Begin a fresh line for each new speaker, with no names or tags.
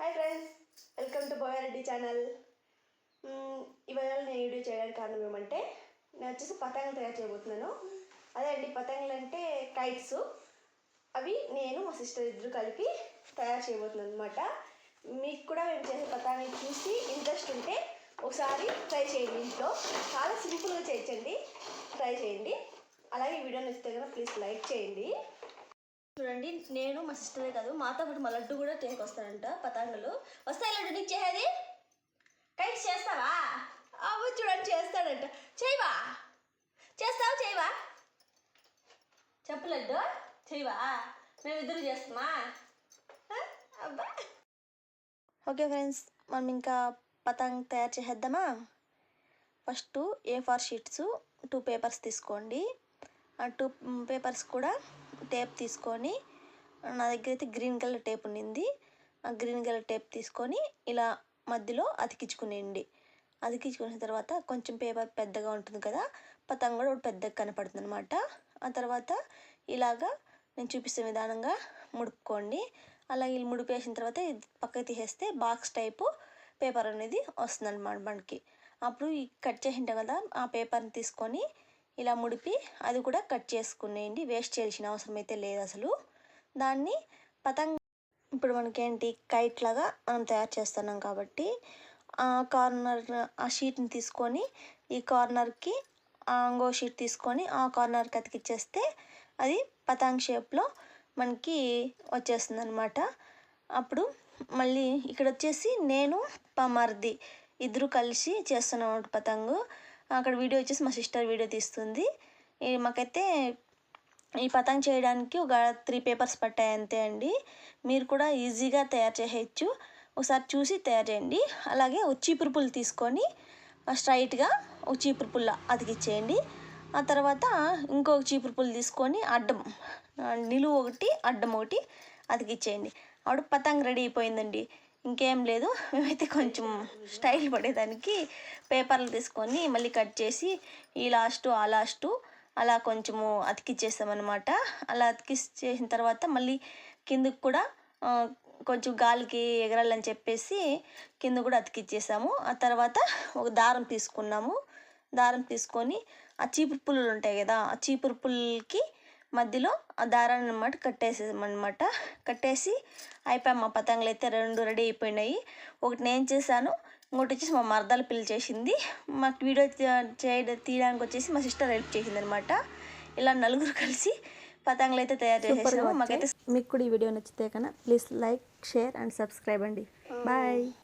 Hi friends welcome to Boyareddy channel. ఇవాళ నేను video చేయడానికి కారణం ఏమంటే నేను వచ్చేసి పతంగులు తయారు చేయబోతున్నాను. అదే అండి పతంగులు అంటే కైట్స్ అవి నేను మా సిస్టర్ ఇద్దరు కలిపి తయారు చేయబోతున్నాను అనమాట మీకు కూడా మేము చేసే పతంగులు చూసి ఇంట్రెస్ట్ ఉంటే ఒకసారి ట్రై చేయండి ఇంట్లో. చాలా సింపుల్గా చేయించండి ట్రై చేయండి. అలాగే వీడియో నచ్చితే కనుక ప్లీజ్ లైక్ చేయండి. చూడండి నేను మా సిస్టరే కాదు మాతో పాటు మా లడ్డు కూడా చేసుకొస్తానంట పతంగులు. వస్తాయి లడ్డు నీకు చేసేది? కైట్ చేస్తావా? అవ్వ చూడండి చేస్తాడంట. చేయవా? చేస్తావా చేయవా? చెప్పు లడ్డు చేయవా? మేమిద్దరు చేస్తామా? అబ్బా. ఓకే ఫ్రెండ్స్ మనం ఇంకా పతంగ్ తయారు చేసేద్దామా? First A four sheets two papers తీసుకోండి. ఆ టూ పేపర్స్ కూడా టేప్ తీసుకొని నా దగ్గర అయితే గ్రీన్ కలర్ టేప్ ఉండింది ఆ గ్రీన్ కలర్ టేప్ తీసుకొని ఇలా మధ్యలో అతికించుకునేయండి అతికించుకున్న తర్వాత కొంచెం పేపర్ పెద్దగా ఉంటుంది కదా పతంగ కూడా ఒకటి పెద్దగా కనపడుతుంది అనమాట ఆ తర్వాత ఇలాగా నేను చూపిస్తున్న విధానంగా ముడుపుకోండి. అలా ఇలా ముడిపేసిన తర్వాత ఇది పక్కకి తీసేస్తే బాక్స్ టైపు పేపర్ అనేది వస్తుంది అనమాట మనకి అప్పుడు ఈ కట్ చేసింటాం కదా ఆ పేపర్ని తీసుకొని ఇలా ముడిపి అది కూడా కట్ చేసుకునేయండి. వేస్ట్ చేయాల్సిన అవసరం అయితే లేదు అసలు. దాన్ని పతంగ ఇప్పుడు మనకేంటి? కైట్ లాగా మనం తయారు చేస్తున్నాం కాబట్టి ఆ కార్నర్ ఆ షీట్ని తీసుకొని ఈ కార్నర్కి ఇంకో షీట్ తీసుకొని ఆ కార్నర్కి అతికిచ్చేస్తే అది పతాంగ్ షేప్లో మనకి వచ్చేస్తుంది అనమాట అప్పుడు మళ్ళీ ఇక్కడ వచ్చేసి నేను మా మరిది ఇద్దరు కలిసి చేస్తున్నాం పతంగు. అక్కడ వీడియో వచ్చేసి మా సిస్టర్ వీడియో తీస్తుంది. మాకైతే ఈ పతంగ్ చేయడానికి ఒక త్రీ పేపర్స్ పట్టాయి అంతే అండి. మీరు కూడా ఈజీగా తయారు చేయొచ్చు. ఒకసారి చూసి తయారు చేయండి. అలాగే ఒక చీపురు తీసుకొని స్ట్రైట్గా ఒక చీపురు పుల్ల అతికిచ్చేయండి. ఆ తర్వాత ఇంకొక చీపురుపులు తీసుకొని అడ్డం నిలువు ఒకటి అడ్డం ఒకటి అతికిచ్చేయండి. అప్పుడు పతంగ్ రెడీ అయిపోయిందండి. ఇంకేం లేదు. మేమైతే కొంచెం స్టైల్ పడేదానికి పేపర్లు తీసుకొని మళ్ళీ కట్ చేసి ఈ లాస్ట్ ఆ లాస్ట్ అలా కొంచెము అతికిచ్చేస్తామన్నమాట అలా అతికిచ్చేసిన తర్వాత మళ్ళీ కిందకు కూడా కొంచెం గాలికి ఎగరాలని చెప్పేసి కింద కూడా అతికిచ్చేసాము. ఆ తర్వాత ఒక దారం తీసుకున్నాము. దారం తీసుకొని ఆ చీపురు పుల్లలు ఉంటాయి కదా ఆ చీపురు పుల్లకి మధ్యలో ఆ దారాన్ని అనమాట కట్టేసామన్నమాట కట్టేసి అయిపోయాయి మా పతంగులు అయితే రెండు రెడీ అయిపోయినాయి. ఒకటి నేను చేశాను ఇంకోటి వచ్చేసి మా మరదల పిల్ల చేసింది. మాకు వీడియో చేయడం తీయడానికి వచ్చేసి మా సిస్టర్ హెల్ప్ చేసింది అనమాట ఇలా నలుగురు కలిసి పతంగులు అయితే తయారు చేసేసాము. మాకైతే
మీకు కూడా ఈ వీడియో నచ్చితే కనుక please like share and subscribe అండి. బాయ్.